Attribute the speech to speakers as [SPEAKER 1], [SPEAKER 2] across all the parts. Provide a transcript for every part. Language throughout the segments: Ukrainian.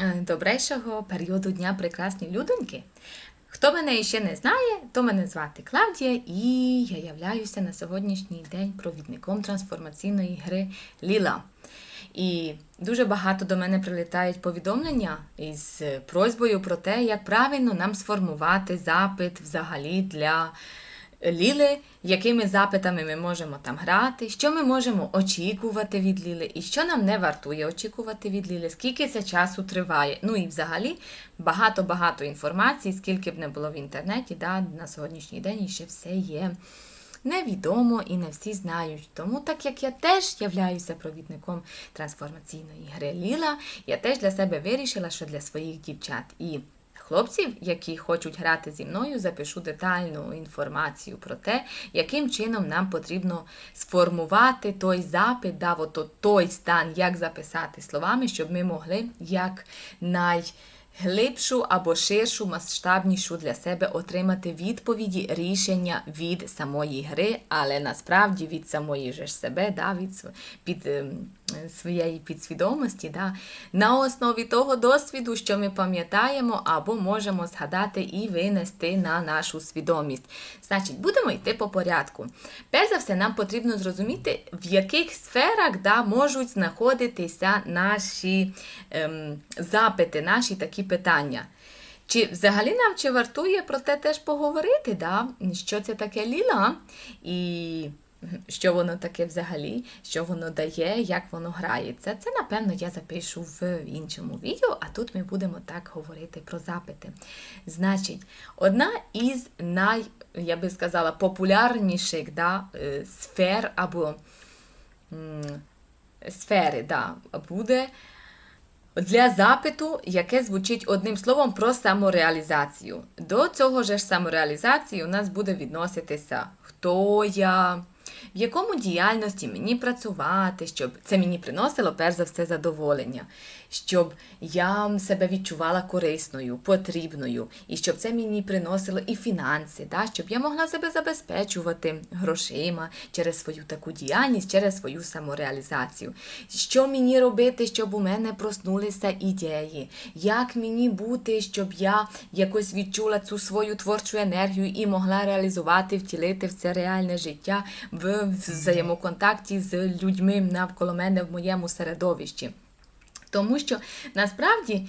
[SPEAKER 1] е, добрейшого періоду дня прекрасні людоньки. Хто мене ще не знає, то мене звати Клавдія, і я являюся на сьогоднішній день провідником трансформаційної гри Ліла. І дуже багато до мене прилітають повідомлення із просьбою про те, як правильно нам сформувати запит взагалі для Ліли, якими запитами ми можемо там грати, що ми можемо очікувати від Ліли, і що нам не вартує очікувати від Ліли, скільки це часу триває. Ну і взагалі багато-багато інформації, скільки б не було в інтернеті, да, на сьогоднішній день ще все є невідомо і не всі знають. Тому, так як я теж являюся провідником трансформаційної гри Ліла, я теж для себе вирішила, що для своїх дівчат і хлопців, які хочуть грати зі мною, запишу детальну інформацію про те, яким чином нам потрібно сформувати той запит, да, от той стан, як записати словами, щоб ми могли як най глибшу або ширшу, масштабнішу для себе отримати відповіді, рішення від самої гри, але насправді від самої ж себе, да, від під ем, своєї підсвідомості, да, на основі того досвіду, що ми пам'ятаємо, або можемо згадати і винести на нашу свідомість. Значить, будемо йти по порядку. Перш за все, нам потрібно зрозуміти, в яких сферах да, можуть знаходитися наші ем, запити, наші такі питання. Чи взагалі нам чи вартує про те теж поговорити, да? що це таке ліла, і що воно таке взагалі, що воно дає, як воно грається. Це, напевно, я запишу в іншому відео, а тут ми будемо так говорити про запити. Значить, одна із най, я би сказала, популярніших да, е, сфер або сфери да, буде для запиту, яке звучить одним словом про самореалізацію. До цього ж самореалізації у нас буде відноситися, хто я, в якому діяльності мені працювати, щоб це мені приносило перш за все задоволення, щоб я себе відчувала корисною, потрібною, і щоб це мені приносило і фінанси, да? щоб я могла себе забезпечувати грошима через свою таку діяльність, через свою самореалізацію. Що мені робити, щоб у мене проснулися ідеї? Як мені бути, щоб я якось відчула цю свою творчу енергію і могла реалізувати, втілити в це реальне життя в взаємоконтакті з людьми навколо мене в моєму середовищі? Тому що насправді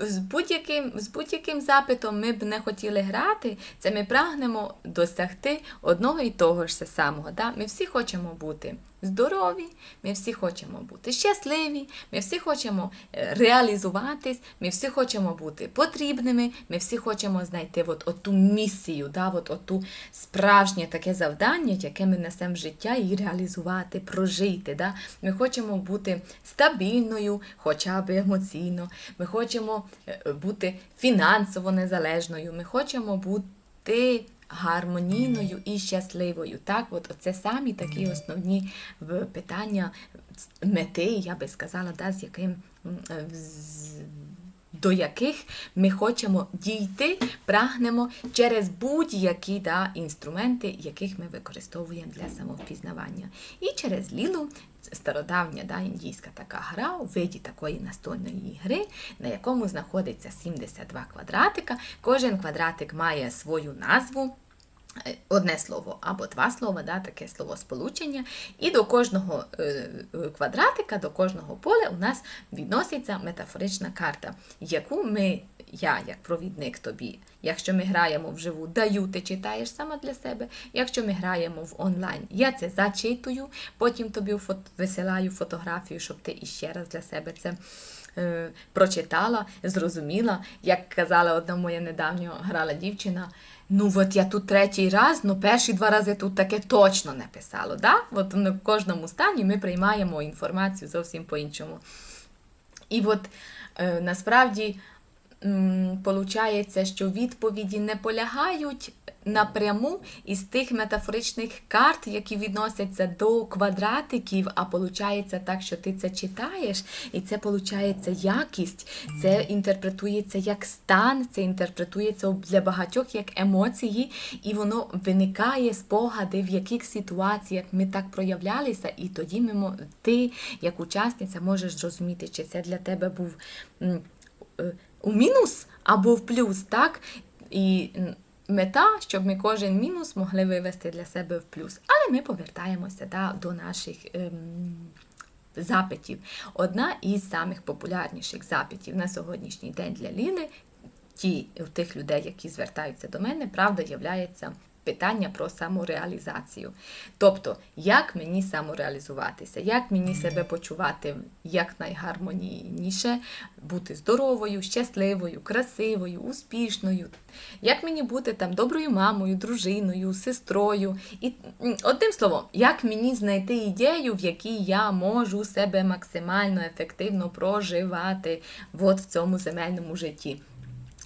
[SPEAKER 1] з будь-яким, з будь-яким запитом ми б не хотіли грати, це ми прагнемо досягти одного і того ж самого. Да? Ми всі хочемо бути здорові, ми всі хочемо бути щасливі, ми всі хочемо е, реалізуватись, ми всі хочемо бути потрібними, ми всі хочемо знайти от, оту місію, да? от, оту справжнє таке завдання, яке ми несемо в життя, і реалізувати, прожити. Да? Ми хочемо бути стабільною, хоча б емоційно, ми хочемо е, бути фінансово незалежною, ми хочемо бути гармонійною і щасливою. Так, от це самі такі основні питання мети, я би сказала, да, з яким е, до яких ми хочемо дійти, прагнемо через будь-які да, інструменти, яких ми використовуємо для самовпізнавання. І через лілу стародавня да, індійська така гра у виді такої настольної гри, на якому знаходиться 72 квадратика. Кожен квадратик має свою назву. Одне слово або два слова, да, таке словосполучення. І до кожного е, квадратика, до кожного поля у нас відноситься метафорична карта, яку ми, я, як провідник тобі, якщо ми граємо вживу, даю, ти читаєш сама для себе. Якщо ми граємо в онлайн, я це зачитую, потім тобі висилаю фотографію, щоб ти іще раз для себе це прочитала, зрозуміла. Як казала одна моя недавньо грала дівчина. Ну, от я тут третій раз, ну перші два рази тут таке точно не писало. Да? От в кожному стані ми приймаємо інформацію зовсім по-іншому. І от е, насправді получається, що відповіді не полягають напряму із тих метафоричних карт, які відносяться до квадратиків, а получається так, що ти це читаєш, і це получається якість, це інтерпретується як стан, це інтерпретується для багатьох як емоції, і воно виникає спогади, в яких ситуаціях ми так проявлялися, і тоді ми, ти, як учасниця, можеш зрозуміти, чи це для тебе був. У мінус або в плюс, так? І мета, щоб ми кожен мінус могли вивести для себе в плюс. Але ми повертаємося да, до наших. Ем, запитів. Одна із самих популярніших запитів на сьогоднішній день для Ліни, ті тих людей, які звертаються до мене, правда, являється питання про самореалізацію. Тобто, як мені самореалізуватися, як мені себе почувати якнайгармонійніше, бути здоровою, щасливою, красивою, успішною, як мені бути там доброю мамою, дружиною, сестрою. І одним словом, як мені знайти ідею, в якій я можу себе максимально ефективно проживати от в цьому земельному житті.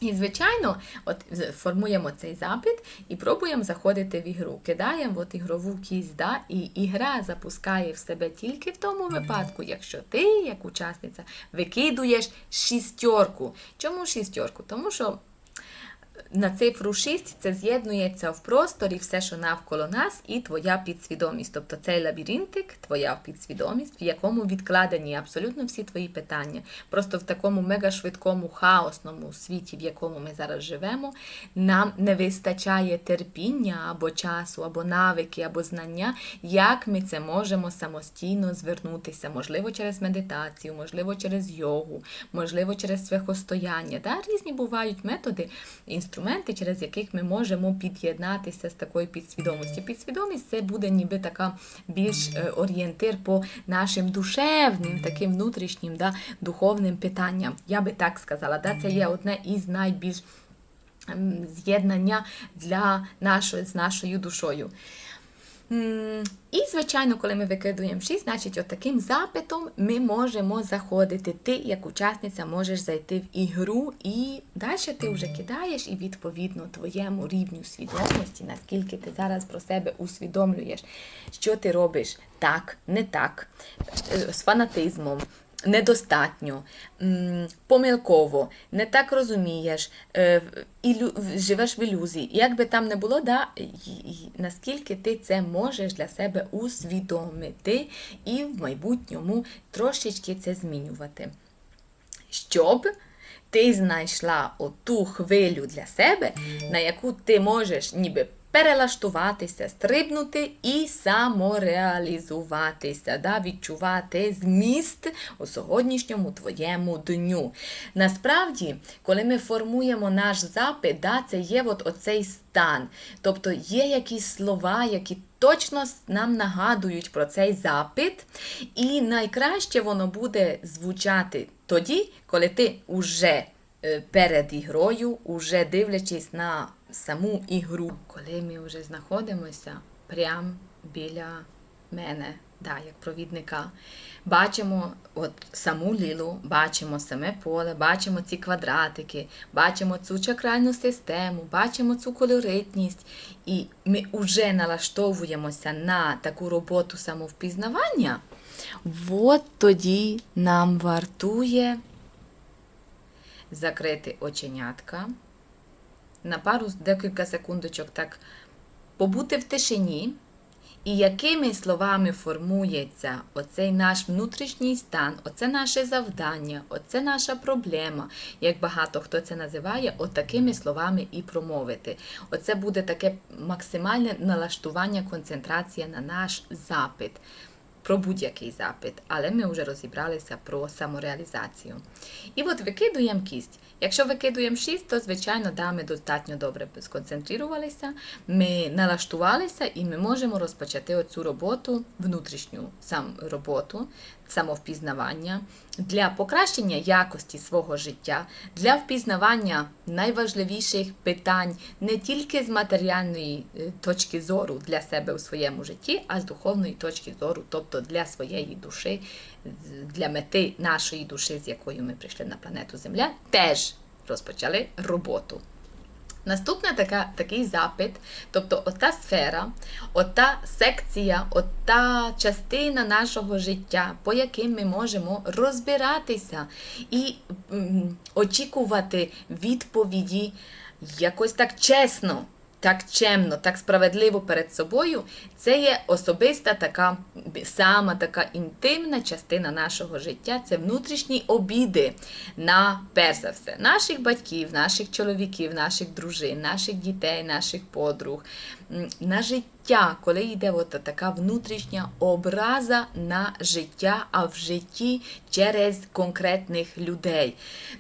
[SPEAKER 1] І, звичайно, от формуємо цей запит і пробуємо заходити в ігру. Кидаємо от ігрову кість, да, і ігра запускає в себе тільки в тому випадку, якщо ти, як учасниця, викидуєш шістьорку. Чому шістьорку? Тому що на цифру 6 це з'єднується в просторі все, що навколо нас, і твоя підсвідомість. Тобто цей лабіринтик, твоя підсвідомість, в якому відкладені абсолютно всі твої питання. Просто в такому мегашвидкому, хаосному світі, в якому ми зараз живемо, нам не вистачає терпіння або часу, або навики, або знання, як ми це можемо самостійно звернутися, можливо, через медитацію, можливо, через йогу, можливо, через свяхостояння. Да? Різні бувають методи, інструменти, через яких ми можемо під'єднатися з такою підсвідомістю. Підсвідомість це буде ніби така більш е, орієнтир по нашим душевним, таким внутрішнім, да, духовним питанням. Я би так сказала. Да? Це є одне із найбільш ем, з'єднання для нашої, з нашою душою. І, звичайно, коли ми викидуємо 6, значить, от запитом ми можемо заходити. Ти, як учасниця, можеш зайти в ігру, і далі ти вже кидаєш, і відповідно твоєму рівню свідомості, наскільки ти зараз про себе усвідомлюєш, що ти робиш так, не так, е, з фанатизмом, недостатньо, помилково, не так розумієш, е, ілю, живеш в ілюзії. Як би там не було, да, наскільки ти це можеш для себе усвідомити і в майбутньому трошечки це змінювати. Щоб ти знайшла оту хвилю для себе, на яку ти можеш ніби перелаштуватися, стрибнути і самореалізуватися, да, відчувати зміст у сьогоднішньому твоєму дню. Насправді, коли ми формуємо наш запит, да, це є от оцей стан. Тобто є якісь слова, які точно нам нагадують про цей запит, і найкраще воно буде звучати тоді, коли ти уже е, перед ігрою, уже дивлячись на саму ігру, коли ми вже знаходимося прямо біля мене, да, як провідника. Бачимо от саму лілу, бачимо саме поле, бачимо ці квадратики, бачимо цю чакральну систему, бачимо цю колоритність, і ми вже налаштовуємося на таку роботу самовпізнавання. От тоді нам вартує закрити оченятка, на пару декілька секундочок так побути в тишині, і якими словами формується оцей наш внутрішній стан, оце наше завдання, оце наша проблема, як багато хто це називає, отакими словами і промовити. Оце буде таке максимальне налаштування, концентрація на наш запит. Про будь-який запит, але ми вже розібралися про самореалізацію. І от викидуємо кість. Якщо викидуємо 6, то звичайно да, ми достатньо добре сконцентрувалися, ми налаштувалися і ми можемо розпочати оцю роботу, внутрішню сам роботу, самовпізнавання для покращення якості свого життя, для впізнавання найважливіших питань не тільки з матеріальної е, точки зору для себе у своєму житті, а з духовної точки зору, тобто для своєї душі, для мети нашої душі, з якою ми прийшли на планету Земля, теж розпочали роботу. Наступна така, такий запит, тобто ота сфера, ота секція, ота частина нашого життя, по яким ми можемо розбиратися і очікувати відповіді якось так чесно. Так чемно, так справедливо перед собою, це є особиста така сама така інтимна частина нашого життя. Це внутрішні обіди на перш за все наших батьків, наших чоловіків, наших дружин, наших дітей, наших подруг, на життя, коли йде от така внутрішня образа на життя, а в житті через конкретних людей.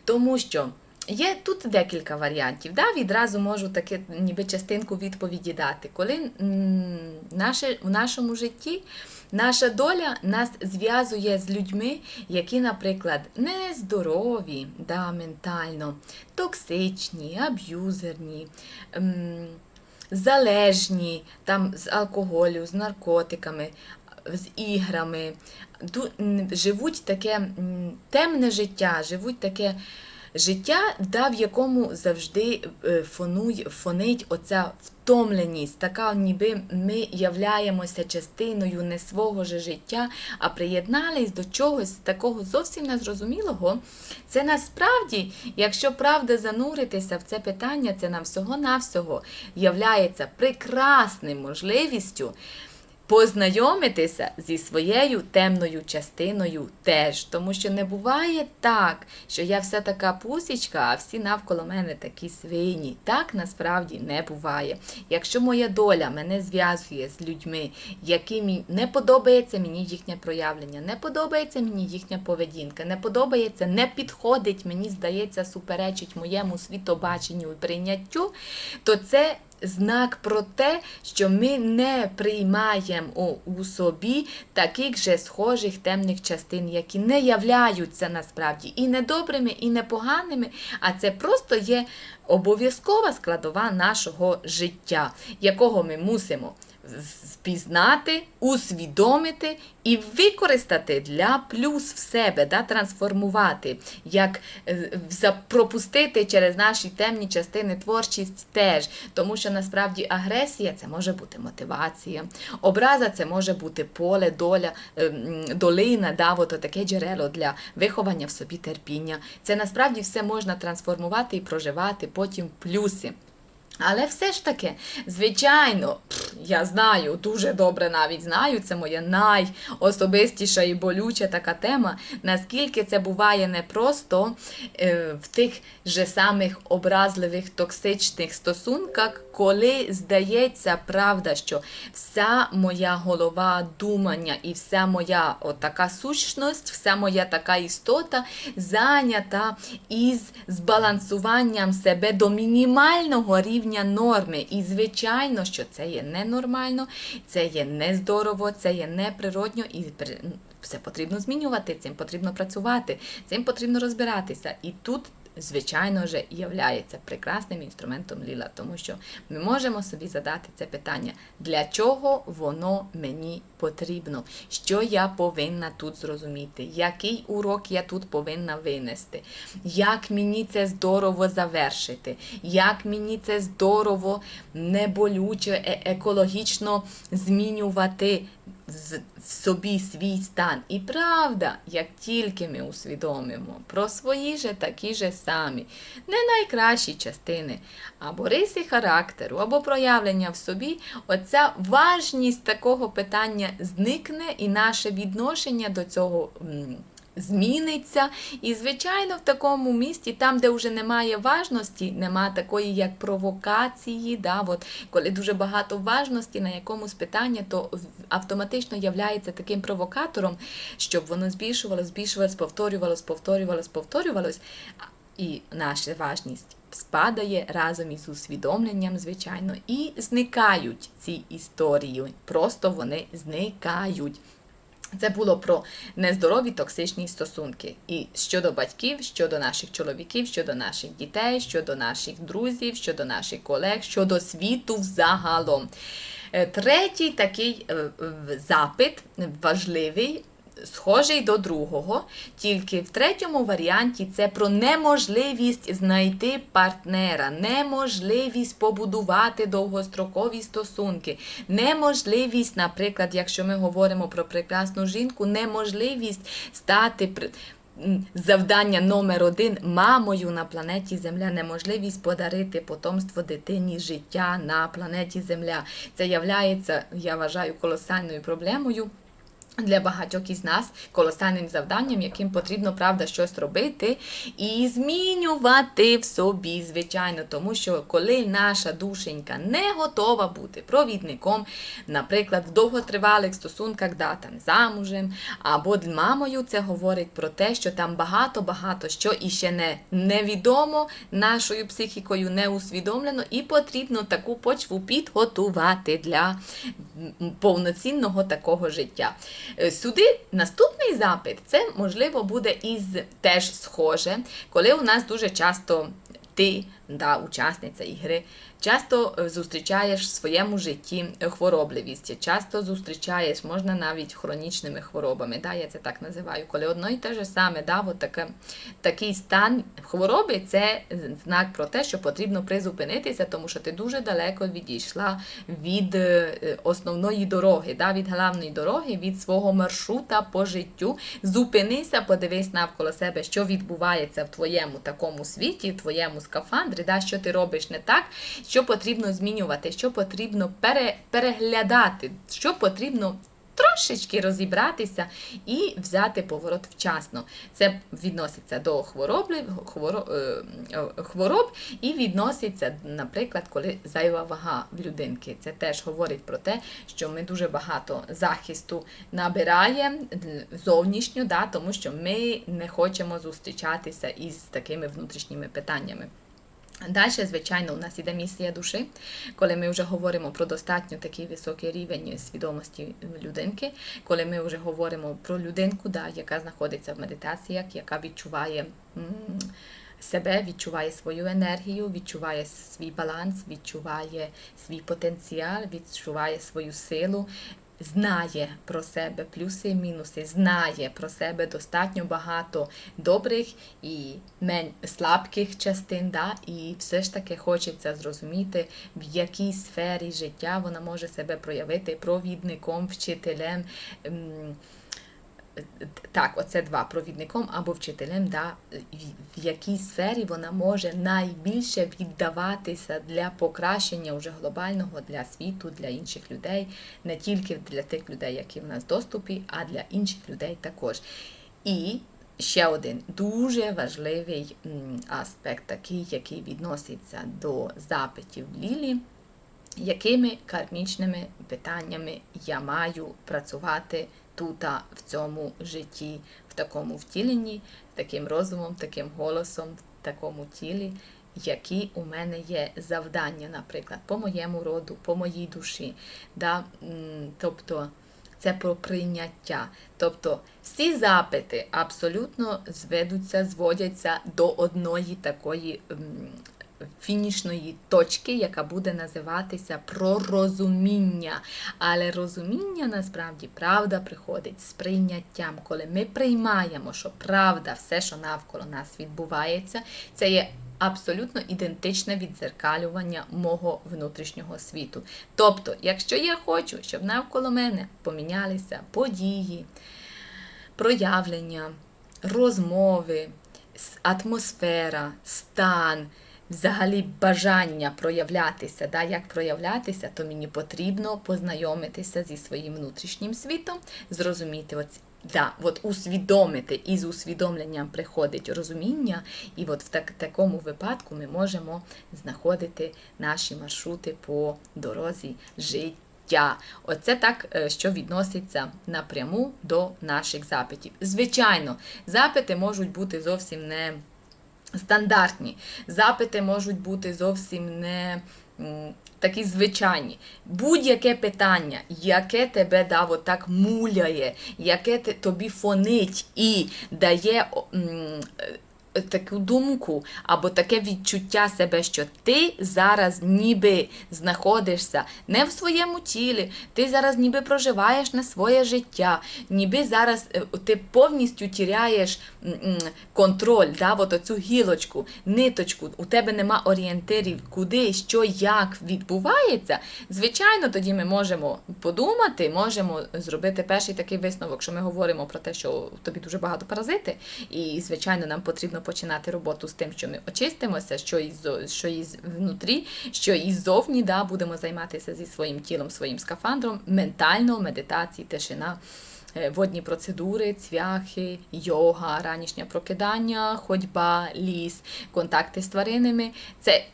[SPEAKER 1] Тому що. Є тут декілька варіантів. Да? Відразу можу таке ніби частинку відповіді дати. Коли наше, в нашому житті наша доля нас зв'язує з людьми, які, наприклад, нездорові да, ментально, токсичні, аб'юзерні. Залежні там з алкоголю, з наркотиками, з іграми, живуть таке темне життя, живуть таке життя, да, в якому завжди е, фонуй, фонить оця втомленість, така ніби ми являємося частиною не свого же життя, а приєднались до чогось такого зовсім незрозумілого. Це насправді, якщо правда зануритися в це питання, це на всього-навсього являється прекрасним можливістю познайомитися зі своєю темною частиною теж. Тому що не буває так, що я вся така пусічка, а всі навколо мене такі свині. Так насправді не буває. Якщо моя доля мене зв'язує з людьми, яким не подобається мені їхнє проявлення, не подобається мені їхня поведінка, не подобається, не підходить, мені здається, суперечить моєму світобаченню і прийняттю, то це знак про те, що ми не приймаємо у, собі таких же схожих темних частин, які не являються насправді і не добрими, і не поганими, а це просто є обов'язкова складова нашого життя, якого ми мусимо впізнати, усвідомити і використати для плюс в себе, да, трансформувати, як е, пропустити через наші темні частини творчість теж. Тому що насправді агресія це може бути мотивація, образа це може бути поле, доля, е, долина, да, от таке джерело для виховання в собі терпіння. Це насправді все можна трансформувати і проживати потім плюси. Але все ж таки, звичайно, я знаю, дуже добре навіть знаю, це моя найособистіша і болюча така тема, наскільки це буває непросто е, в тих же самих образливих токсичних стосунках, коли здається правда, що вся моя голова думання і вся моя отака сущність, вся моя така істота зайнята із збалансуванням себе до мінімального рівня норми. І звичайно, що це є ненормально, це є нездорово, це є неприродньо і все потрібно змінювати, цим потрібно працювати, цим потрібно розбиратися. І тут. Звичайно же, являється прекрасним інструментом ліла, тому що ми можемо собі задати це питання, для чого воно мені потрібно, що я повинна тут зрозуміти, який урок я тут повинна винести, як мені це здорово завершити, як мені це здорово, неболюче, е- екологічно змінювати в, собі свій стан. І правда, як тільки ми усвідомимо про свої же такі же самі, не найкращі частини, або риси характеру, або проявлення в собі, оця важність такого питання зникне, і наше відношення до цього. Зміниться, і звичайно, в такому місті, там, де вже немає важності, нема такої як провокації. Да, от, коли дуже багато важності на якомусь питанні, то автоматично являється таким провокатором, щоб воно збільшувалось, збільшувалось, повторювалось, повторювалось, повторювалось, і наша важність спадає разом із усвідомленням, звичайно, і зникають ці історії. Просто вони зникають. Це було про нездорові токсичні стосунки. І щодо батьків, щодо наших чоловіків, щодо наших дітей, щодо наших друзів, щодо наших колег, щодо світу взагалом. Е, Третій такий е, запит важливий. Схожий до другого, тільки в третьому варіанті це про неможливість знайти партнера, неможливість побудувати довгострокові стосунки, неможливість, наприклад, якщо ми говоримо про прекрасну жінку, неможливість стати завдання номер один мамою на планеті Земля, неможливість подарити потомство дитині життя на планеті Земля. Це являється, я вважаю, колосальною проблемою. Для багатьох із нас колосальним завданням, яким потрібно правда щось робити і змінювати в собі, звичайно, тому що коли наша душенька не готова бути провідником, наприклад, в довготривалих стосунках, да, там замужем або мамою, це говорить про те, що там багато-багато що іще не невідомо нашою психікою, не усвідомлено, і потрібно таку почву підготувати для повноцінного такого життя. Е, Сюди наступний запит, це можливо буде із теж схоже, коли у нас дуже часто ти, да, учасниця ігри, часто е, зустрічаєш в своєму житті хворобливість, часто зустрічаєш, можна навіть хронічними хворобами, да, я це так називаю, коли одно і те ж саме, да, от таке, такий стан хвороби це знак про те, що потрібно призупинитися, тому що ти дуже далеко відійшла від е, е, основної дороги, да, від головної дороги, від свого маршрута по життю. Зупинися, подивись навколо себе, що відбувається в твоєму такому світі, в твоєму скафандрі, да, що ти робиш не так, що потрібно змінювати, що потрібно пере, переглядати, що потрібно. Трошечки розібратися і взяти поворот вчасно. Це відноситься до хвороблів, хворо, е, е, хвороб і відноситься, наприклад, коли зайва вага в людинки. Це теж говорить про те, що ми дуже багато захисту набираємо зовнішньо, да, тому що ми не хочемо зустрічатися із такими внутрішніми питаннями. Далі, звичайно, у нас іде місія душі, коли ми вже говоримо про достатньо такий високий рівень свідомості людинки, коли ми вже говоримо про людинку, да, яка знаходиться в медитаціях, яка відчуває себе, відчуває свою енергію, відчуває свій баланс, відчуває свій потенціал, відчуває свою силу. Знає про себе плюси і мінуси, знає про себе достатньо багато добрих і мен слабких частин, да? і все ж таки хочеться зрозуміти, в якій сфері життя вона може себе проявити провідником, вчителем. Так, оце два провідником або вчителем, да, в- якій сфері вона може найбільше віддаватися для покращення уже глобального для світу, для інших людей, не тільки для тих людей, які в нас доступі, а для інших людей також. І ще один дуже важливий аспект, такий, який відноситься до запитів Лілі якими кармічними питаннями я маю працювати тут, в цьому житті, в такому втіленні, таким розумом, таким голосом, в такому тілі, які у мене є завдання, наприклад, по моєму роду, по моїй душі. Да? Тобто це про прийняття. Тобто всі запити абсолютно зведуться, зводяться до одної такої фінішної точки, яка буде називатися про розуміння. Але розуміння насправді правда приходить з прийняттям, коли ми приймаємо, що правда, все, що навколо нас відбувається, це є. Абсолютно ідентичне відзеркалювання мого внутрішнього світу. Тобто, якщо я хочу, щоб навколо мене помінялися події, проявлення, розмови, атмосфера, стан, взагалі бажання проявлятися, да, як проявлятися, то мені потрібно познайомитися зі своїм внутрішнім світом, зрозуміти оці. Да, от усвідомити і з усвідомленням приходить розуміння, і от в так, такому випадку ми можемо знаходити наші маршрути по дорозі життя. Оце так, е, що відноситься напряму до наших запитів. Звичайно, запити можуть бути зовсім не стандартні. Запити можуть бути зовсім не такі звичайні. Будь-яке питання, яке тебе да, так муляє, яке тобі фонить і дає м, таку думку або таке відчуття себе, що ти зараз ніби знаходишся не в своєму тілі, ти зараз ніби проживаєш не своє життя, ніби зараз е, ти повністю тіряєш контроль, да, от оцю гілочку, ниточку, у тебе нема орієнтирів, куди, що, як відбувається. Звичайно, тоді ми можемо подумати, можемо зробити перший такий висновок, що ми говоримо про те, що тобі дуже багато паразити, і звичайно, нам потрібно починати роботу з тим, що ми очистимося, що із що внутрі, що і ззовні, да, будемо займатися зі своїм тілом, своїм скафандром, ментально, медитації, тишина. е, Водні процедури, цвяхи, йога, ранішнє прокидання, ходьба, ліс, контакти з тваринами. Це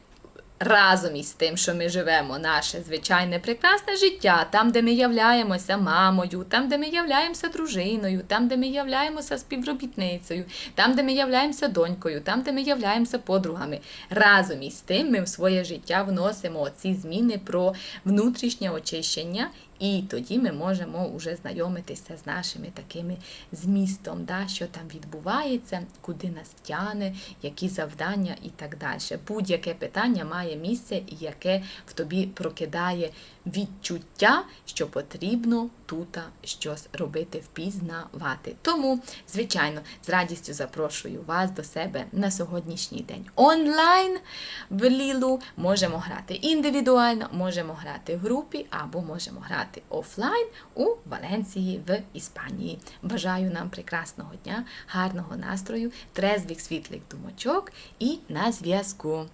[SPEAKER 1] разом із тим, що ми живемо, наше звичайне прекрасне життя, там, де ми являємося мамою, там, де ми являємося дружиною, там, де ми являємося співробітницею, там, де ми являємося донькою, там, де ми являємося подругами. Разом із тим ми в своє життя вносимо ці зміни про внутрішнє очищення. І тоді ми можемо вже знайомитися з нашими такими змістом, да, що там відбувається, куди нас тяне, які завдання і так далі. Будь-яке питання має місце, яке в тобі прокидає відчуття, що потрібно тут щось робити, впізнавати. Тому, звичайно, з радістю запрошую вас до себе на сьогоднішній день. Онлайн в Лілу можемо грати індивідуально, можемо грати в групі або можемо грати офлайн у Валенції в Іспанії. Бажаю нам прекрасного дня, гарного настрою, трезвих світлих думочок і на зв'язку.